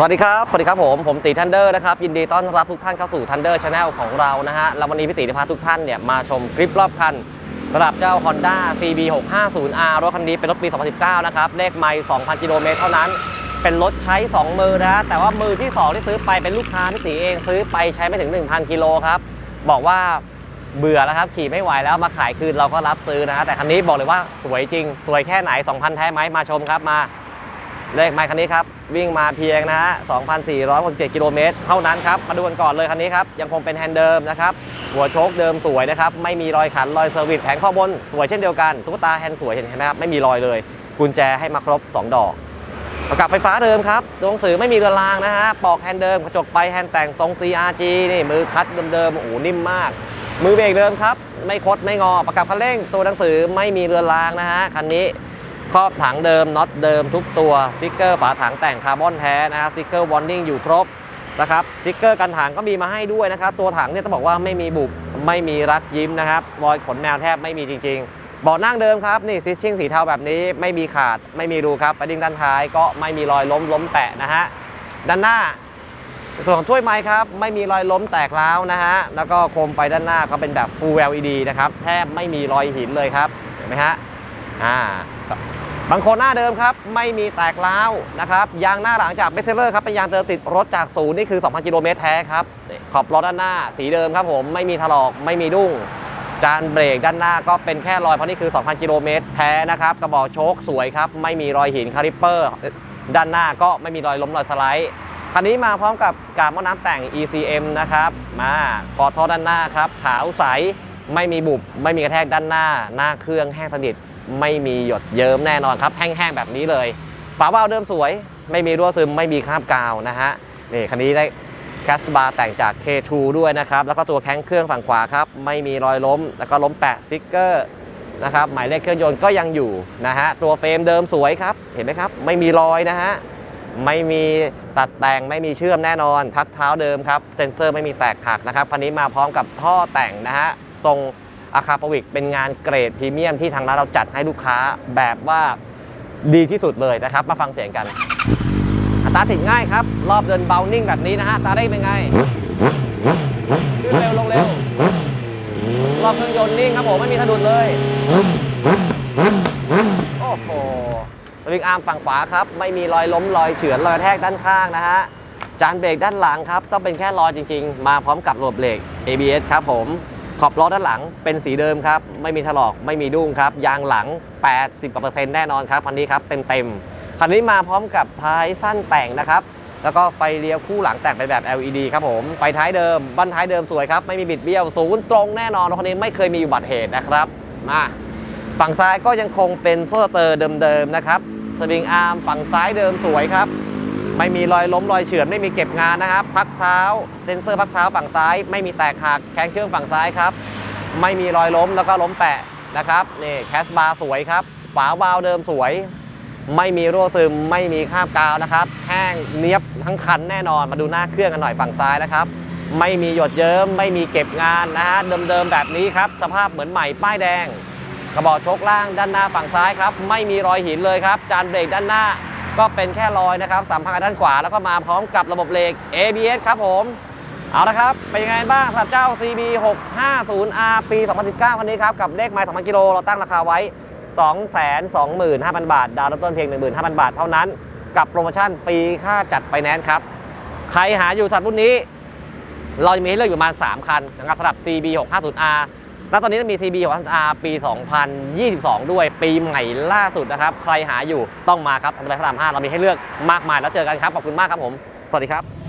สวัสดีครับ สวัสดีครับผม ผมตีทันเดอร์นะครับ ยินดีต้อนรับทุกท่านเข้าสู่ทันเดอร์ชาแนลของเรานะฮะ แล้ววันนี้พี่ตีจะพาทุกท่านเนี่ยมาชมคลิปรอบคันสำหรับเจ้า Honda CB 650R รถคันนี้เป็นรถปี 2019 นะครับ เลขไม่2,000 กิโลเมตรเท่านั้น เป็นรถใช้ 2 มือนะ แต่ว่ามือที่ 2 ที่ซื้อไปเป็นลูกค้าพี่ตีเองซื้อไปใช้ไม่ถึง 1,000 กิโลครับ บอกว่าเบื่อแล้วครับขี่ไม่ไหวแล้วมาขายคืนเราก็รับซื้อนะฮะแต่คันนี้บอกเลยว่าสวยจริง สวยแค่ไหน 2,000 แท้ไหมมาชมครับมา เลขไมค์คันนี้ครับ วิ่งมาเพียงนะฮะ2,467กิโลเมตรเท่านั้นครับ มาดูกันก่อนเลยคันนี้ครับ ยังคงเป็นแฮนด์เดิมนะครับ หัวโชคเดิมสวยนะครับ ไม่มีรอยขันรอยเซอร์วิสแผงข้อบน สวยเช่นเดียวกัน ตุ๊กตาแฮนด์สวยเห็นไหมครับ ไม่มีรอยเลย กุญแจให้มาครบ 2 ดอกประกับไฟฟ้าเดิมครับตัวหนังสือไม่มีเรือนรางนะฮะ ปอกแฮนด์เดิม กระจกไปแฮนด์แต่งทรง CRG นี่มือคัดเดิมๆ โอ้โหนิ่มมาก มือเบรกเดิมครับ ไม่คดไม่งอ ประกับคันเร่งตัวหนังสือไม่มีเรือนรางนะฮะ คันนี้ ครอบถังเดิมน็อตเดิมทุกตัวสติ๊กเกอร์ฝาถังแต่งคาร์บอนแท้นะครับสติ๊กเกอร์วอร์นิ่งอยู่ครบนะครับสติ๊กเกอร์กันถังก็มีมาให้ด้วยนะครับ ตัวถังเนี่ยต้องบอกว่าไม่มีบุบไม่มีรักยิ้มนะครับรอยขนแมวแทบไม่มีจริงๆเบาะนั่งเดิมครับนี่ซิชชิ่งสีเทาแบบนี้ไม่มีขาดไม่มีรูครับไปดิ้งด้านท้ายก็ไม่มีรอยล้มล้มแปะนะฮะด้านหน้าส่วนของถ้วยไม้ครับไม่มีรอยล้มแตกร้าวนะฮะแล้วก็โคมไฟด้านหน้าก็เป็นแบบ Full LED นะครับแทบไม่มีรอยหินเลยครับเห็นไหมฮะ อ่าบางคนหน้าเดิมครับ ไม่มีแตกร้าวนะครับยางหน้าหลังจากเบสเซอร์ครับเป็นยางเติมติดรถจากศูนย์นี่คือ 2,000 กิโลเมตรแท้ครับ ขอบล้อด้านหน้าสีเดิมครับผมไม่มีถลอกไม่มีดุ้ง จานเบรกด้านหน้าก็เป็นแค่รอยเพราะนี่คือ 2,000 กิโลเมตรแท้นะครับ กระบอกโชคสวยครับ ไม่มีรอยหินคาลิปเปอร์ ด้านหน้าก็ไม่มีรอยล้มรอยสไลด์คันนี้มาพร้อมกับกาบม้อน้ำแต่ง ECM นะครับมาคอท่อด้านหน้าครับขาวใสไม่มีบุบไม่มีกระแทกด้านหน้า หน้าเครื่องแห้งสนิท ไม่มีหยดเยิ้มแน่นอนครับ แห้งๆแบบนี้เลยฝาเบ้าเดิมสวย ไม่มีรั่วซึมไม่มีคราบกาวนะฮะนี่คันนี้ได้แคสบาร์แต่งจาก K2 ด้วยนะครับ แล้วก็ตัวแข้งเครื่องฝั่งขวาครับ ไม่มีรอยล้ม แล้วก็ล้มแปะสติ๊กเกอร์นะครับ หมายเลขเครื่องยนต์ก็ยังอยู่นะฮะ ตัวเฟรมเดิมสวยครับ เห็นไหมครับ ไม่มีรอยนะฮะ ไม่มีตัดแต่ง ไม่มีเชื่อมแน่นอน ทักเท้าเดิมครับ เซนเซอร์ไม่มีแตกหักนะครับ คันนี้มาพร้อมกับท่อแต่งนะฮะ ทรง อาคาปวิกเป็นงานเกรดพรีเมียมที่ทางร้านเราจัดให้ลูกค้าแบบว่าดีที่สุดเลยนะครับ มาฟังเสียงกัน อัตราติดง่ายครับ รอบเดินเบานิ่งแบบนี้นะฮะตาเร่งเป็นไงขึ้นเร็วลงเร็ว รอบเครื่องยนต์นิ่งครับผมไม่มีสะดุดเลย โอ้โหสวิงอาร์มฝั่งขวาครับ ไม่มีรอยล้มรอยเฉือนรอยแทกด้านข้างนะฮะจานเบรกด้านหลังครับ ต้องเป็นแค่รอยจริง ๆ มาพร้อมกับระบบเบรก ABS ครับผม ขอบล้อด้านหลังเป็นสีเดิมครับ ไม่มีถลอกไม่มีดุ้งครับ ยางหลัง 80กว่าเปอร์เซ็นต์แน่นอนครับคันนี้ครับเต็มๆคันนี้มาพร้อมกับท้ายสั้นแต่งนะครับ แล้วก็ไฟเลี้ยวคู่หลังแต่งเป็นแบบ LED ครับผม ไฟท้ายเดิมบั้นท้ายเดิมสวยครับ ไม่มีบิดเบี้ยวศูนย์ตรงแน่นอนรถคันนี้ไม่เคยมีอุบัติเหตุนะครับมาฝั่งซ้ายก็ยังคงเป็นโซ่สเตอร์เดิมๆนะครับสวิงอาร์มฝั่งซ้ายเดิมสวยครับ ไม่มีรอยล้มรอยเฉือนไม่มีเก็บงานนะครับ พักเท้า เซ็นเซอร์พักเท้าฝั่งซ้าย ไม่มีแตกหักแข้งเครื่องฝั่งซ้ายครับ ไม่มีรอยล้มแล้วก็ล้มแปะนะครับนี่แคสบาร์สวยครับ ฝาวาล์วเดิมสวย ไม่มีรั่วซึม ไม่มีคราบกาวนะครับ แห้งเนียบทั้งคันแน่นอนมาดูหน้าเครื่องกันหน่อยฝั่งซ้ายนะครับ ไม่มีหยดเยิ้มไม่มีเก็บงานนะฮะเดิมๆแบบนี้ครับสภาพเหมือนใหม่ป้ายแดง กระบอกชคล่างด้านหน้าฝั่งซ้ายครับ ไม่มีรอยหินเลยครับ จานเบรกด้านหน้า ก็เป็นแค่รอยนะครับสามพันกับด้านขวาแล้วก็มาพร้อมกับระบบเบรก ABS ครับผมเอาละครับ เป็นยังไงบ้างสำหรับเจ้า CB 650R ปี 2019 คันนี้ครับ กับเลขไมล์2,000 กิโล เราตั้งราคาไว้ 225,000 บาท ดาวน์เริ่มต้นเพียง 15,000 บาทเท่านั้น กับโปรโมชั่นฟรีค่าจัดไฟแนนซ์ครับ ใครหาอยู่ถัดรุ่นนี้ เราจะมีให้เลือกอยู่ประมาณ 3 คันนะครับสำหรับ CB 650R และตอนนี้มี CB 650R ปี 2022 ด้วยปีใหม่ล่าสุดนะครับ ใครหาอยู่ต้องมาครับทันทีพระราม5เรามีให้เลือกมากมายแล้วเจอกันครับ ขอบคุณมากครับผม สวัสดีครับ